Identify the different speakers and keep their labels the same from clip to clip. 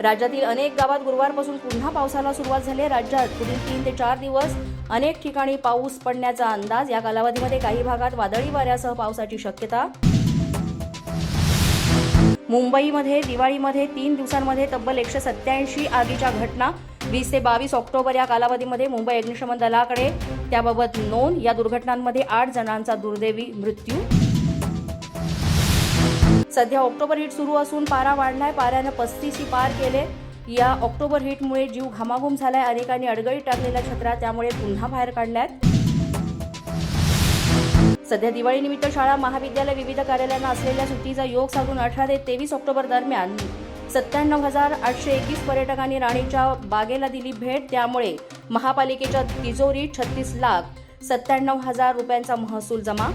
Speaker 1: राज्यातील अनेक गावात गुरुवारपासून पुन्हा पावसाला सुरुवात झाली आहे. राज्यात पुढील तीन ते चार दिवस अनेक ठिकाणी पाऊस पडण्याचा अंदाज. या कालावधीमध्ये काही भागात वादळी वाऱ्यासह पावसाची शक्यता. मुंबईमध्ये दिवाळीमध्ये तीन दिवसांमध्ये तब्बल एकशे सत्याऐंशी आगीच्या घटना. वीस ते बावीस ऑक्टोबर या कालावधीमध्ये मुंबई अग्निशमन दलाकडे त्याबाबत नोंद. या दुर्घटनांमध्ये आठ जणांचा दुर्दैवी मृत्यू. सध्या ऑक्टोबर हिट सुरू असून पारा वाढलाय. पाऱ्यानं पस्तीसी पार केले. या ऑक्टोबर हिटमुळे जीव घामाघूम झालाय. अनेकांनी अडगळी टाकलेल्या छत्रा त्यामुळे पुन्हा बाहेर काढल्यात. सध्या दिवाळीनिमित्त शाळा महाविद्यालय विविध कार्यालयांना असलेल्या सुट्टीचा योग साधून अठरा ते तेवीस ऑक्टोबर दरम्यान सत्त्याण्णव हजार आठशे एकवीस पर्यटकांनी राणीच्या बागेला दिली भेट. त्यामुळे महापालिकेच्या तिजोरीत छत्तीस लाख सत्त्याण्णव हजार रुपयांचा महसूल जमा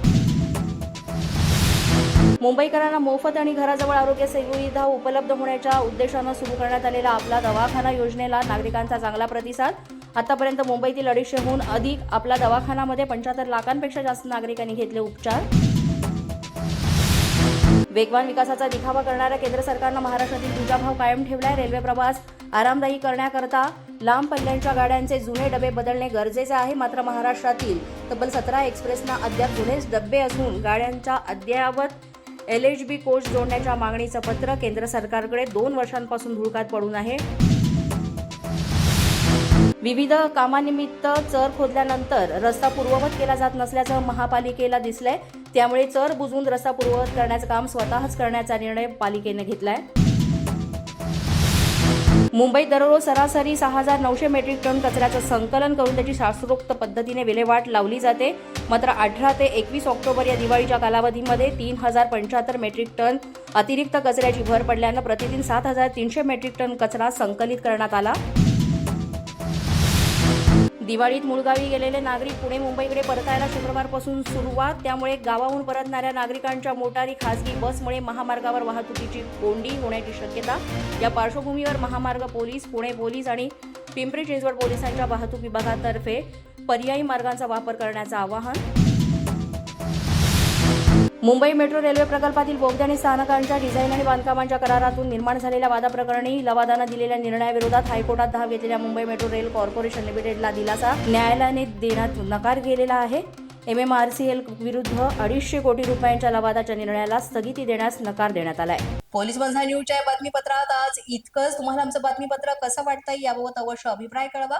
Speaker 1: मुंबईकरांना मोफत आणि घराजवळ आरोग्य सुविधा उपलब्ध होण्याच्या उद्देशानं सुरू करण्यात आलेला आपला दवाखाना योजनेला नागरिकांचा चांगला प्रतिसाद. आतापर्यंत मुंबईतील अडीचशेहून अधिक आपला दवाखानामध्ये पंच्याहत्तर लाखांपेक्षा जास्त नागरिकांनी घेतले उपचार. वेगवान विकासाचा दिखावा करणाऱ्या केंद्र सरकारनं महाराष्ट्रातील तुझा कायम ठेवलाय. रेल्वे प्रवास आरामदायी करण्याकरता लांब पल्ल्यांच्या गाड्यांचे जुने डबे बदलणे गरजेचे आहे. मात्र महाराष्ट्रातील तब्बल सतरा एक्सप्रेसना अद्याप जुनेच डबे असून गाड्यांच्या अद्ययावत एल एच बी कोच जोडण्याच्या मागणीचं पत्र केंद्र सरकारकडे दोन वर्षांपासून धुळकात पडून आहे. विविध कामानिमित्त चर खोदल्यानंतर रस्ता पूर्ववत केला जात नसल्याचं महापालिकेला दिसलंय. त्यामुळे चर बुजवून रस्ता पूर्ववत करण्याचं काम स्वतःच करण्याचा निर्णय पालिकेने घेतलाय. मुंबईत दररोज सरासरी सहा हजार नऊशे मेट्रिक टन कचऱ्याचं संकलन करून त्याची शास्त्रोक्त पद्धतीने विल्हेवाट लावली जाते. मात्र अठरा ते एकवीस ऑक्टोबर या दिवाळीच्या कालावधीमध्ये तीन हजार पंच्याहत्तर मेट्रिक टन अतिरिक्त कचऱ्याची भर पडल्यानं प्रतिदिन सात हजार तीनशे मेट्रिक टन कचरा संकलित करण्यात आला. दिवाळीत मुळगावी गेलेले नागरिक पुणे मुंबईकडे परतायला शुक्रवारपासून सुरुवात. त्यामुळे गावाहून परतणाऱ्या नागरिकांच्या मोटारी खासगी बसमुळे महामार्गावर वाहतुकीची कोंडी होण्याची शक्यता. या पार्श्वभूमीवर महामार्ग पोलीस पुणे पोलीस आणि पिंपरी चिंचवड पोलिसांच्या वाहतूक विभागातर्फे पर्यायी मार्गांचा वापर करण्याचं आवाहन मुंबई मेट्रो रेल्वे प्रकल्पातील बोगदे आणि स्थानकांच्या डिझाईन आणि बांधकामांच्या करारातून निर्माण झालेल्या वादाप्रकरणी लवादानं दिलेल्या निर्णयाविरोधात हायकोर्टात धाव घेतलेल्या मुंबई मेट्रो रेल कॉर्पोरेशन लिमिटेडला दिलासा. न्यायालयाने देण्यात नकार केलेला आहे. M M R C L विरुद्ध अडीचशे कोटी रुपयांच्या लवादाच्या निर्णयाला स्थगिती देण्यास नकार देण्यात आलाय. पोलीस बंधा न्यूजच्या बातमीपत्रात आज इतकंच. तुम्हाला आमचं बातमीपत्र कसं वाटतंय याबाबत अवश्य अभिप्राय कळवा.